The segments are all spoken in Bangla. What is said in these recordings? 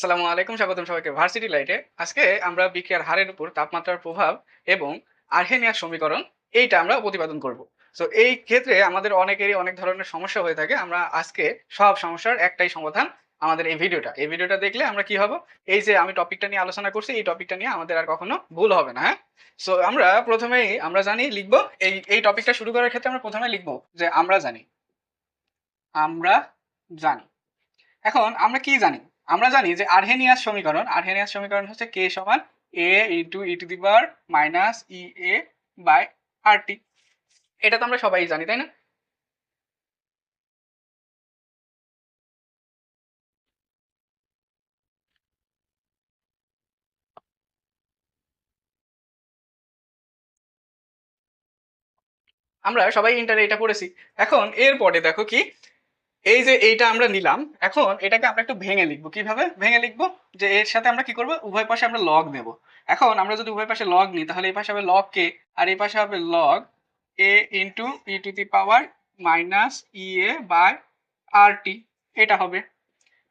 আসসালামু আলাইকুম, স্বাগতম সবাইকে ভার্সিটি লাইটে আজকে আমরা বিক্রিয়ার হারের উপর তাপমাত্রার প্রভাব এবং আর্হেনিয়ার সমীকরণ এইটা আমরা প্রতিপাদন করব। সো এই ক্ষেত্রে আমাদের অনেকেরই অনেক ধরনের সমস্যা হয়ে থাকে। আমরা আজকে সব সমস্যার একটাই সমাধান আমাদের এই ভিডিওটা। এই ভিডিওটা দেখলে আমরা কি হব? এই যে আমি টপিকটা নিয়ে আলোচনা করছি, এই টপিকটা নিয়ে আমাদের আর কখনো ভুল হবে না হ্যাঁ? সো আমরা প্রথমেই, আমরা জানি, লিখব। এই এই টপিকটা শুরু করার ক্ষেত্রে আমরা প্রথমে লিখব যে আমরা জানি। আমরা জানি। এখন আমরা কি জানি? আমরা জানি যে আর্হেনিয়াস সমীকরণ আর্হেনিয়াস সমীকরণ হচ্ছে কে সমান A into e to the power minus E A by R T এটা তো আমরা সবাই জানি, তাই না? আমরা সবাই ইন্টারে এটা পড়েছি। এখন এরপরে দেখো কি এই যে এইটা আমরা নিলাম, এখন এটাকে আমরা একটু ভেঙে লিখব। কীভাবে? ভেঙে লিখব যে এর সাথে আমরা কি করব? উভয় পাশে আমরা লগ নেব। এখন আমরা যদি উভয় পাশে লগ নিই, তাহলে এই পাশে হবে লগ কে, আর এই পাশে হবে log A into e to the power minus E A by R T এটা হবে।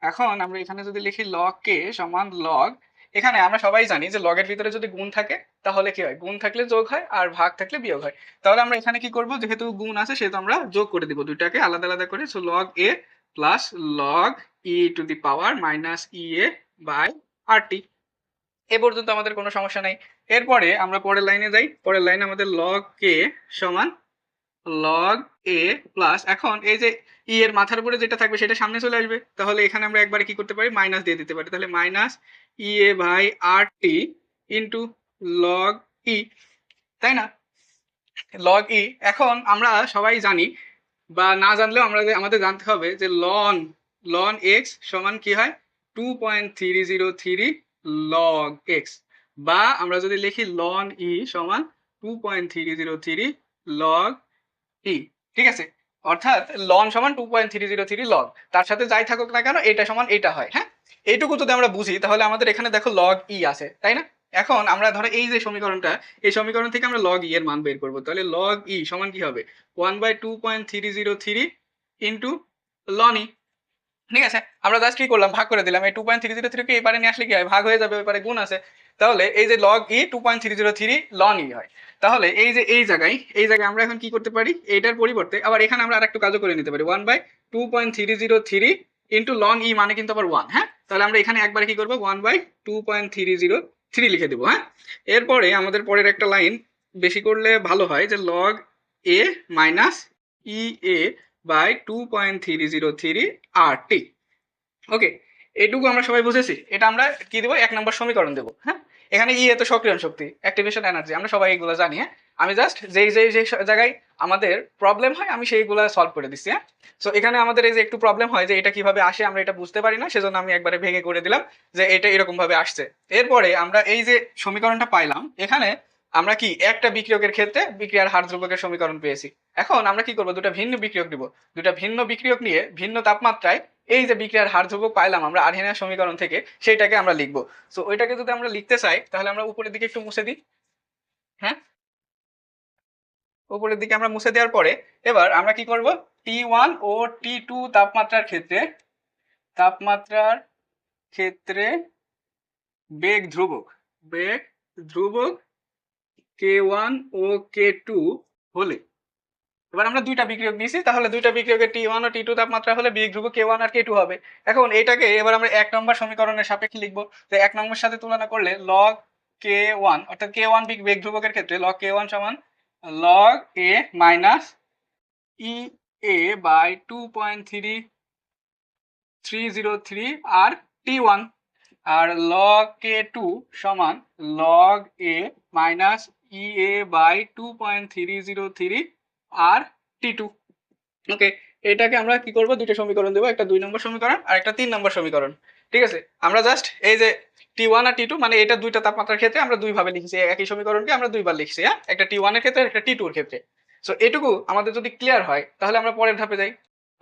এখন আমরা এখানে যদি লিখি লগ কে সমান লগ এখানে আমরা সবাই জানি যে লগের ভিতরে যদি গুণ থাকে, তাহলে কি হয়? গুণ থাকলে যোগ হয়, আর ভাগ থাকলে বিয়োগ হয়। তাহলে আমরা এখানে কি করব? যেহেতু গুণ আছে, সেহেতু আমরা যোগ করে দিব দুইটাকে আলাদা আলাদা করে। So log A plus log e to the power minus E A by R T এ পর্যন্ত আমাদের কোনো সমস্যা নাই। এরপরে আমরা পরের লাইনে যাই। পরের লাইনে আমাদের লগ কে সমান লগ এ প্লাস এখন এই যে ই এর মাথার উপরে যেটা থাকবে সেটা সামনে চলে আসবে। তাহলে এখানে আমরা একবারে কি করতে পারি? মাইনাস দিয়ে দিতে পারি। তাহলে minus E A by R T into log e তাই না? লগ ই এখন আমরা সবাই জানি বা না জানলেও আমরা আমাদের জানতে হবে যে লন লন এক্স সমান কি হয়? Two point three zero three log x বা আমরা যদি লিখি লন ই সমান two point three zero three log e ঠিক আছে? অর্থাৎ লন সমান two point three zero three log তার সাথে যাই থাকুক না কেন, এটা সমান এটা হয় হ্যাঁ? এইটুকু যদি আমরা বুঝি, তাহলে আমাদের এখানে দেখো লগ ই আছে, তাই না? এখন আমরা ধরো এই যে সমীকরণটা, এই সমীকরণ থেকে আমরা লগ ই এর মান বের করব। তাহলে লগ ই সমান কি হবে? One by two point three zero three into ln e ঠিক আছে? আমরা জাস্ট কি করলাম? ভাগ করে দিলাম। এই টু পয়েন্ট থ্রি জিরো থ্রিকে এপারে নিয়ে আসলে কি হয়? ভাগ হয়ে যাবে পারে গুণ আছে। তাহলে এই যে log E two point three zero three loan ই হয়। তাহলে এই যে এই জায়গায় এই জায়গায় আমরা এখন কি করতে পারি? এইটার পরিবর্তে আবার এখানে আমরা আরেকটু কাজও করে নিতে পারি। One by two point three zero three into loan ই মানে কিন্তু আবার ওয়ান হ্যাঁ? তাহলে আমরা এখানে একবার কি করব? One by two point three zero three লিখে দেবো হ্যাঁ? এরপরে আমাদের পরের একটা লাইন বেশি করলে ভালো হয় যে log A minus E A by two point three zero three R T okay এটুকু আমরা সবাই বুঝেছি। এটা আমরা কি দেবো? এক নম্বর সমীকরণ দেবো হ্যাঁ? এখানে ই এত সক্রিয়ণ শক্তি অ্যাক্টিভেশন এনার্জি আমরা সবাই এগুলো জানি হ্যাঁ? আমি জাস্ট যেই যেই যে জায়গায় আমাদের প্রবলেম হয়, আমি সেইগুলো সলভ করে দিচ্ছি হ্যাঁ? সো এখানে আমাদের এই যে একটু প্রবলেম হয় যে এটা কীভাবে আসে, আমরা এটা বুঝতে পারি না, সেজন্য আমি একবারে ভেঙে করে দিলাম যে এটা এরকম ভাবে আসছে। এরপরে আমরা এই যে সমীকরণটা পাইলাম, এখানে আমরা কি একটা বিক্রিয়কের ক্ষেত্রে বিক্রিয়ার হার ধ্রুবকের সমীকরণ পেয়েছি? এখন আমরা কি করব? দুটা ভিন্ন বিক্রিয়ক নিব। দুটা ভিন্ন বিক্রিয়ক নিয়ে ভিন্ন তাপমাত্রায় এই যে বিক্রিয়ার হার ধ্রুবক পাইলাম আমরা আর্হেনিয়া সমীকরণ থেকে, সেইটাকে আমরা লিখব। সো ওইটাকে যদি আমরা লিখতে চাই, তাহলে আমরা উপরের দিকে একটু মুছে দিই। হ্যাঁ? উপরের দিকে আমরা মুছে দেওয়ার পরে, এবার আমরা কি করব? টি ওয়ান ও টি টু তাপমাত্রার ক্ষেত্রে তাপমাত্রার ক্ষেত্রে বেগ ধ্রুবক বেগ ধ্রুবক কে ওয়ান ও কে টু হলে। এবার আমরা দুইটা বিক্রিয়ক নিয়েছি, তাহলে দুইটা বিক্রিয়কের টি ওয়ান ও টি টু তাপমাত্রা হলে বেগ ধ্রুবক কে ওয়ান আর কে টু হবে। এখন এটাকে এবার আমরা এক নম্বর সমীকরণের সাপেক্ষে লিখব। তো এক নম্বর সাথে তুলনা করলে লগ কে ওয়ান অর্থাৎ কে ওয়ান বেগ ধ্রুবকের ক্ষেত্রে লগ কে ওয়ান সমান log A minus E A by two point three three zero three R T one R log K two সমান log A minus E by two point three zero three R T two okay এটাকে আমরা কি করব? দুটো সমীকরণ দেবো, একটা দুই নম্বর সমীকরণ আর একটা তিন নম্বর সমীকরণ। ঠিক আছে? আমরা জাস্ট এই যে টি ওয়ান আর টি টু মানে এটা দুইটা তাপমাত্রার ক্ষেত্রে আমরা দুইভাবে লিখেছি একই সমীকরণকে আমরা দুইবার লিখছি হ্যাঁ? একটা টি ওয়ানের ক্ষেত্রে একটা টি টুর ক্ষেত্রে। সো এটুকু আমাদের যদি ক্লিয়ার হয়, তাহলে আমরা পরের ধাপে যাই।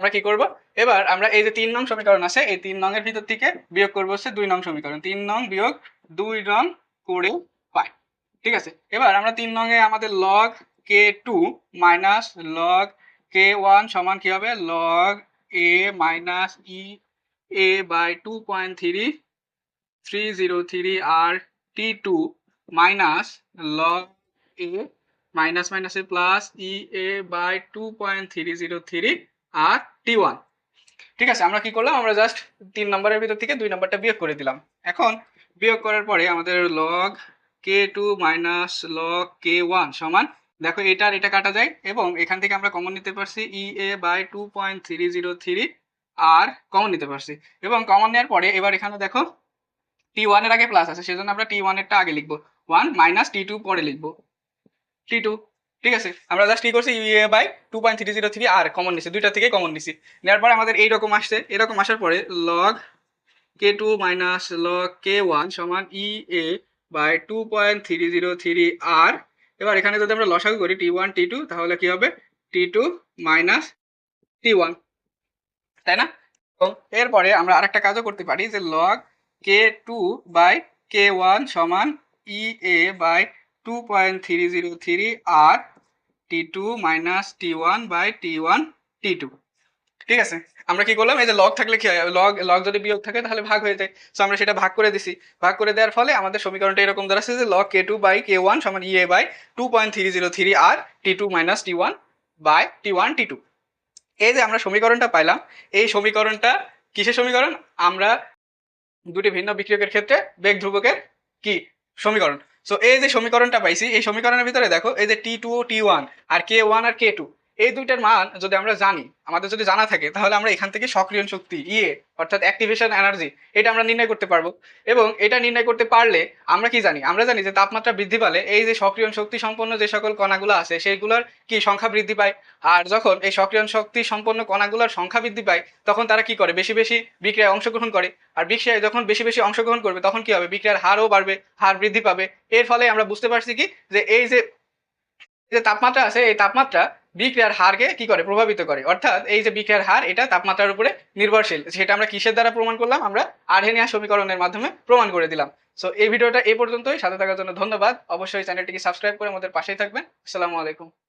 আমরা কি করব? এবার আমরা এই যে তিন নং সমীকরণ আছে, এই তিন নং এর ভিতর থেকে বিয়োগ করব হচ্ছে দুই নং সমীকরণ। তিন নং বিয়োগ দুই নং করে ঠিক আছে? এবার আমরা তিন নং আমাদের log K two minus log K one সমান কি হবে? Log A minus E A by two point three three zero three R T two minus log A minus মাইনাসে plus E A by two point three zero three R T one ঠিক আছে, আমরা কি করলাম? আমরা জাস্ট তিন নম্বরের ভিতর থেকে দুই নম্বরটা বিয়োগ করে দিলাম। এখন বিয়োগ করার পরে আমাদের log K two minus log K one সমান, দেখো এটা আর এটা কাটা যায় এবং এখান থেকে আমরা কমন নিতে পারছি E A by two point three zero three R common নিতে পারছি এবং কমন নেওয়ার পরে এবার এখানে দেখো টি ওয়ানের আগে প্লাস আছে, সেজন্য আমরা টি ওয়ানেরটা আগে লিখব। ওয়ান মাইনাস টি টু পরে লিখব। টি টু ঠিক আছে? আমরা জাস্ট কি করছি? U A by two point three zero three R common নিছি, দুইটা থেকে কমন নিছি। নেওয়ার পরে আমাদের এইরকম আসছে, এরকম আসার পরে log K two minus log K one সমান E A by two point three zero three R. এবার এখানে যদি আমরা লসাগু করি টি ওয়ান টি টু তাহলে কি হবে? T two minus T one তাই না? এবং এরপরে আমরা আরেকটা কাজও করতে পারি যে log K two by K one সমান E A by two point three zero three R T two minus T one by T one T two ঠিক আছে, আমরা কি করলাম? এই যে লগ থাকলে কি হয়? লগ লগ যদি বিয়োগ থাকে তাহলে ভাগ হয়ে যায়। সো আমরা সেটা ভাগ করে দিছি। ভাগ করে দেওয়ার ফলে আমাদের সমীকরণটা এরকম দাঁড়াচ্ছে যে log K two by K one সমান E A by two point three zero three R T two minus T one by T one T two এই যে আমরা সমীকরণটা পাইলাম, এই সমীকরণটা কিসের সমীকরণ? আমরা দুটি ভিন্ন বিক্রিয়কের ক্ষেত্রে বেগ ধ্রুবকের কি? সমীকরণ। সো এই যে সমীকরণটা পাইছি, এই সমীকরণের ভিতরে দেখো, এই যে টি টু টি ওয়ান আর কে ওয়ান আর কে টু এই দুইটার মান যদি আমরা জানি, আমাদের যদি জানা থাকে, তাহলে আমরা এখান থেকে সক্রিয়ণ শক্তি ইয়ে অর্থাৎ অ্যাক্টিভেশন এনার্জি এটা আমরা নির্ণয় করতে পারব। এবং এটা নির্ণয় করতে পারলে আমরা কি জানি? আমরা জানি যে তাপমাত্রা বৃদ্ধি পালে এই যে সক্রিয়ণ শক্তি সম্পন্ন যে সকল কণাগুলো আছে সেইগুলোর কি সংখ্যা বৃদ্ধি পায়? আর যখন এই সক্রিয়ণ শক্তি সম্পন্ন কণাগুলোর সংখ্যা বৃদ্ধি পায়, তখন তারা কি করে? বেশি বেশি বিক্রিয়ায় অংশগ্রহণ করে। আর বিক্রিয়ায় যখন বেশি বেশি অংশগ্রহণ করবে, তখন কি হবে? বিক্রিয়ার হারও বাড়বে, হার বৃদ্ধি পাবে। এর ফলে আমরা বুঝতে পারছি কি? যে এই যে যে তাপমাত্রা আছে, এই তাপমাত্রা বিক্রিয়ার হারকে কি করে? প্রভাবিত করে। অর্থাৎ এই যে বিক্রিয়ার হার, এটা তাপমাত্রার উপরে নির্ভরশীল। সেটা আমরা কিসের দ্বারা প্রমাণ করলাম? আমরা আর্হেনিয়া সমীকরণের মাধ্যমে প্রমাণ করে দিলাম। সো এই ভিডিওটা এই পর্যন্তই। সাথে থাকার জন্য ধন্যবাদ। অবশ্যই চ্যানেলটিকে সাবস্ক্রাইব করে আমাদের পাশেই থাকবেন। আসসালামু আলাইকুম।